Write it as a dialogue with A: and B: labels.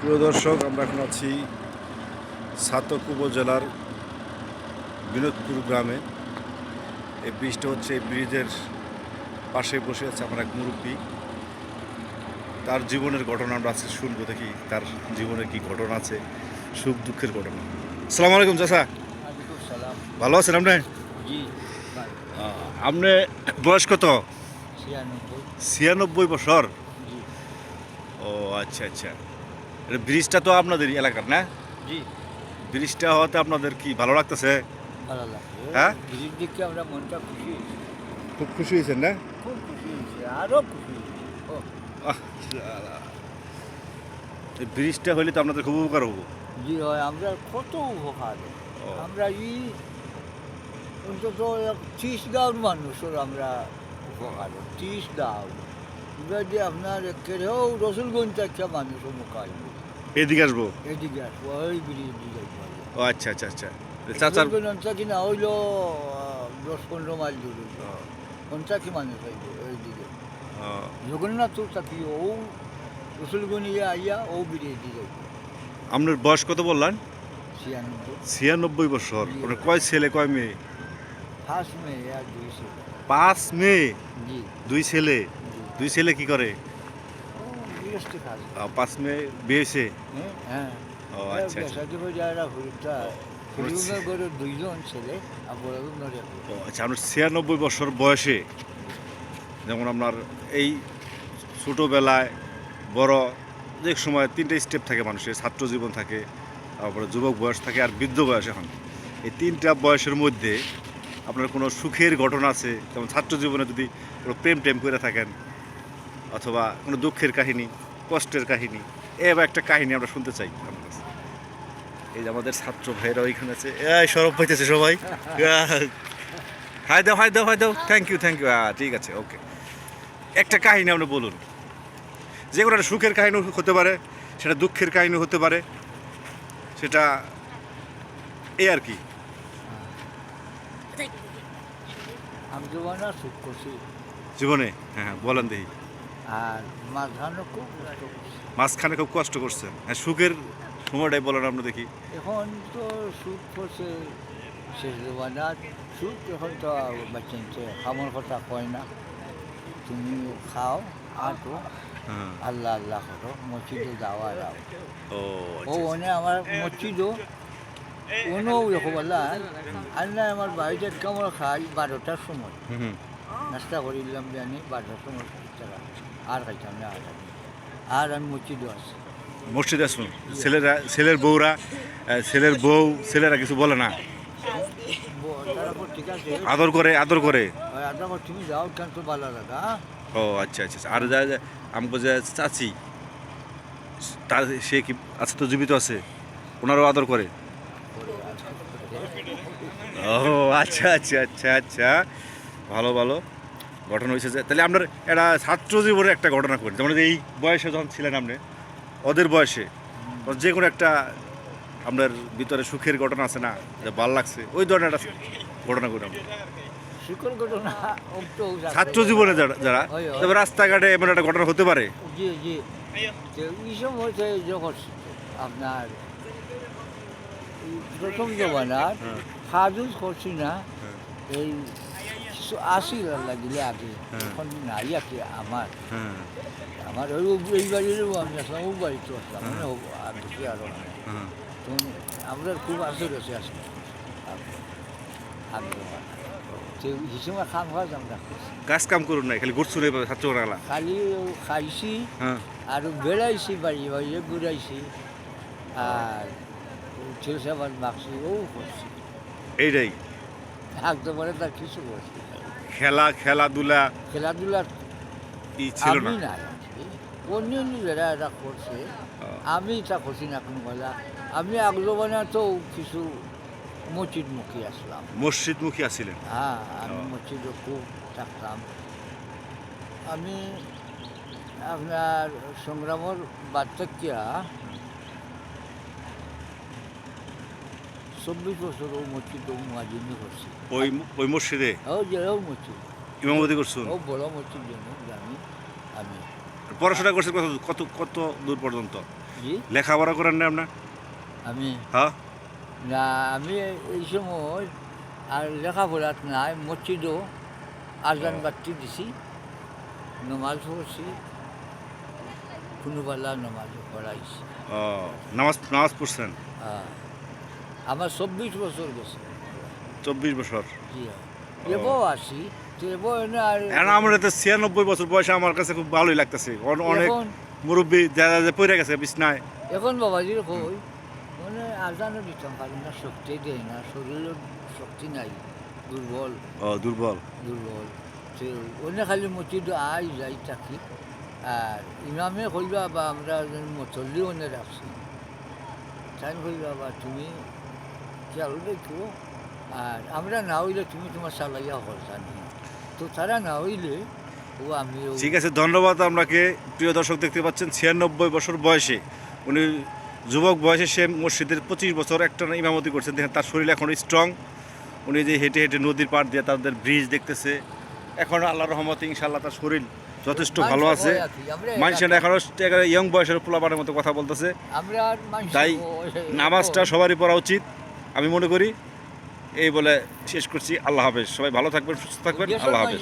A: প্রিয় দর্শক আমরা এখন আছি সাতক উপজেলার বিনোদপুর গ্রামে। এই ব্রিজটা হচ্ছে এই ব্রিজের পাশে বসে আছে আমার এক মুরব্বী। তার জীবনের ঘটনা আমরা আজকে শুনব দেখি তার জীবনে কি ঘটনা আছে সুখ দুঃখের ঘটনা। আসসালামু আলাইকুম
B: সালাম।
A: ভালো আছেন আপনি? আপনি বয়স কত?
B: ছিয়ানব্বই।
A: বছর? ও আচ্ছা আচ্ছা। ব্রিজটা তো আপনাদের এলাকার না?
B: জি।
A: ব্রিজটা হওয়াতে আপনাদের কি ভালো লাগতেছে?
B: ভালো লাগছে।
A: হ্যাঁ?
B: ব্রিজ দেখে আমরা মনটা খুশি হয়েছি।
A: খুব খুশি হয়েছেন না?
B: খুব খুশি হয়েছে আরও খুশি হয়েছে।
A: এই ব্রিজটা হইলে তো আপনাদের খুব উপকার হব।
B: জি হয় আমরা কত উপকার। আমরা ই অন্তত ত্রিশ গাঁওর মানুষের আমরা উপকার। ত্রিশ গাঁও। এবার যে আপনার কেড়েও রসুলগঞ্জ একটা মানুষের মুখাই
A: এদিকে আসব?
B: এদিকে আসব ওই ব্রিজ
A: ও আচ্ছা আচ্ছা আচ্ছা। চাচার
B: রসুলগঞ্জ কিনা হইল দশ পনেরো মাইল দূরে। মানুষ এইদিকে জগন্নাথ ও আইয়া ও
A: আপনার বয়স কত বললেন?
B: ছিয়ানব্বই।
A: ছিয়ানব্বই বছর। কয় ছেলে কয় মেয়ে?
B: ফার্স্ট মে আর দুইশো
A: পাঁচ মেয়ে? দুই ছেলে? দুই ছেলে কি করে?
B: কাজ
A: আহ, পাঁচ মেয়ে বিয়েছে
B: হ্যাঁ হ্যাঁ।
A: ও আচ্ছা আচ্ছা।
B: যারা হরিটা হরিগুনের করে দুইজন ছেলে আর বড়
A: ও আচ্ছা আপনার ছিয়ানব্বই বছর বয়সে যেমন আপনার এই ছোটোবেলায় বড় যে সময় তিনটে স্টেপ থাকে মানুষের ছাত্র জীবন থাকে তারপরে যুবক বয়স থাকে আর বৃদ্ধ বয়স এখন। এই তিনটা বয়সের মধ্যে আপনার কোনো সুখের ঘটনা আছে? যেমন ছাত্র জীবনে যদি কোনো প্রেম টেম করে থাকেন অথবা কোনো দুঃখের কাহিনী কষ্টের কাহিনী। এবার একটা কাহিনী আমরা শুনতে চাই আপনার কাছে। এই যে আমাদের ছাত্র ভাইরা ওইখানে আছে। এই সরব পাইতেছে সবাই। হাই দাও হাই দাও হাই দাও। থ্যাংক ইউ থ্যাংক ইউ হ্যাঁ ঠিক আছে ওকে একটা কাহিনী আপনি বলুন। যে কোনো একটা সুখের কাহিনী হতে পারে সেটা দুঃখের কাহিনী হতে পারে সেটা এই আর কি। জীবনে? হ্যাঁ হ্যাঁ বলেন দেখি।
B: আর মাছ ধানও খুব কষ্ট করছি।
A: মাঝখানে খুব কষ্ট করছেন হ্যাঁ সুখের সময়টাই বলেন আমরা দেখি।
B: এখন তো সুখ করছে শেষ জমানার সুখ এখন তো বাচ্চাতে খামর কথা কয় না। তুমি খাও আটো।
A: হ্যাঁ।
B: আল্লাহ আল্লাহ করো মসজিদে যাওয়া যাও
A: ও আচ্ছা,
B: ওনে আমার মসজিদও কোনো এরকম আল্লাহ আল্লাহ আমার বাড়িতে কামড় খাই বারোটার সময়। নাস্তা করিলাম জানি বারোটার সময় তারা। আর খাইতাম না আর আর আমি মসজিদও আছি।
A: মসজিদে আসুন ছেলেরা ছেলের বউরা ছেলের বউ ছেলেরা কিছু বলে না? আদর করে আদর করে?
B: তুমি যাও কেন তো ভালো লাগা?
A: ও আচ্ছা আচ্ছা আচ্ছা। আর যা যা আমাকে যে চাচি তার সে কি আছে তো জীবিত আছে? ওনারও আদর করে। ও আচ্ছা আচ্ছা আচ্ছা আচ্ছা। ভালো ভালো। ঘটনা হয়েছে যে তাহলে আপনার একটা ছাত্র জীবনের একটা ঘটনা করি যেমন এই বয়সে যখন ছিলেন আপনি ওদের বয়সে যে কোনো একটা আপনার ভিতরে সুখের ঘটনা আছে না যে ভালো লাগছে ওই ধরনের একটা ঘটনা করি আমরা ছাত্র জীবনে যারা যারা। তবে রাস্তাঘাটে এমন একটা ঘটনা হতে পারে
B: জি জি এই সময় যখন আপনার প্রথম জমানার
A: হ্যাঁ।
B: ফাজুল করছি না
A: হ্যাঁ।
B: এই আসিল লাগিলে আগে।
A: হ্যাঁ।
B: এখন নাই আছে আমার।
A: হ্যাঁ।
B: আমার ওই এই বাড়িরও আমি আসলাম ও বাড়িতে আসলাম মানে ও- আর বেশি আরও না।
A: হ্যাঁ।
B: আমরা খুব আসে রয়েছে আসলে আমি তো খাম খাওয়া আমরা করছি।
A: কাজ কাম করুন না খালি ঘুরছুন ছাত্র
B: খালি খাইছি
A: হ্যাঁ।
B: আর বেড়াইছি বাড়ি বাড়ি ঘুরাইছি। আর মাখছি ও করছি।
A: এইটাই।
B: একদম পরে তার কিছু করছি না।
A: খেলা খেলাধুলা
B: খেলাধুলার
A: ই ছিল
B: আমি
A: না
B: না অন্য অন্য যারা এটা করছে আমি তা করছি না কোনো বলা আমি আগজবানা তো কিছু মসজিদ মুখী আসলাম।
A: মসজিদমুখী আছিলেন?
B: হ্যাঁ আমি। মসজিদে খুব থাকতাম। আমি আপনার সংগ্রামের বার্ধক্যা চব্বিশ বছর ও মসজিদ ও মাজিনি করছি
A: ওই ওই মসজিদে
B: ও যে ও মসজিদ
A: ইমামতি করছুন
B: ও বড় মসজিদ জন্য জানি আমি।
A: পড়াশোনা করছেন কত কত কত দূর পর্যন্ত লেখাপড়া করেন না আপনার
B: আমি?
A: হ্যাঁ
B: না আমি এই সময় আর লেখাপড়াত নাই মসজিদও আজান। বাতি দিছি নমাজ পড়ছি কোনোবেলা নমাজও পড়াইছি
A: ও নামাজ নামাজ পড়ছেন
B: হ্যাঁ। আমার চব্বিশ বছর গেছে
A: চব্বিশ বছর?
B: জি হ্যাঁ। আসি তো এনে
A: আমার ছিয়ানব্বই বছর বয়সে আমার কাছে খুব ভালোই লাগতেছে। অনেক
B: এখন
A: মুরব্বী যারা যে পড়ে গেছে বিছনায়।
B: এখন বাবাজির কই? মানে আজানও দিতাম পারি না শক্তি দেয় না শরীরের শক্তি নাই দুর্বল।
A: ও দুর্বল।
B: দুর্বল। তো খালি মসজিদ আই যাই থাকি। আর ইমামে কইবা বা আমরা মতল্লি অনে রাখছি। কইবা বা তুমি খেয়াল দেখো আর আমরা না হইলে তুমি তোমার সালাইয়া করছা নি তো তারা না হইলে ও আমি
A: ঠিক আছে ধন্যবাদ আপনাকে। প্রিয় দর্শক দেখতে পাচ্ছেন ছিয়ানব্বই বছর বয়সে উনি যুবক বয়সে সে মসজিদের পঁচিশ বছর একটা ইমামতি করছেন। দেখেন তার শরীর এখন স্ট্রং উনি যে হেঁটে হেঁটে নদীর পাড় দিয়ে তাদের ব্রিজ দেখতেছে। এখন আল্লাহ রহমতে ইনশাল্লাহ তার শরীর যথেষ্ট ভালো আছে। মানুষের এখনও ইয়ং বয়সের পোলাপানের মতো কথা বলতেছে। তাই নামাজটা সবারই পড়া উচিত। আমি মনে করি এই বলে শেষ করছি। আল্লাহ হাফেজ। সবাই ভালো থাকবেন সুস্থ থাকবেন। আল্লাহ হাফেজ।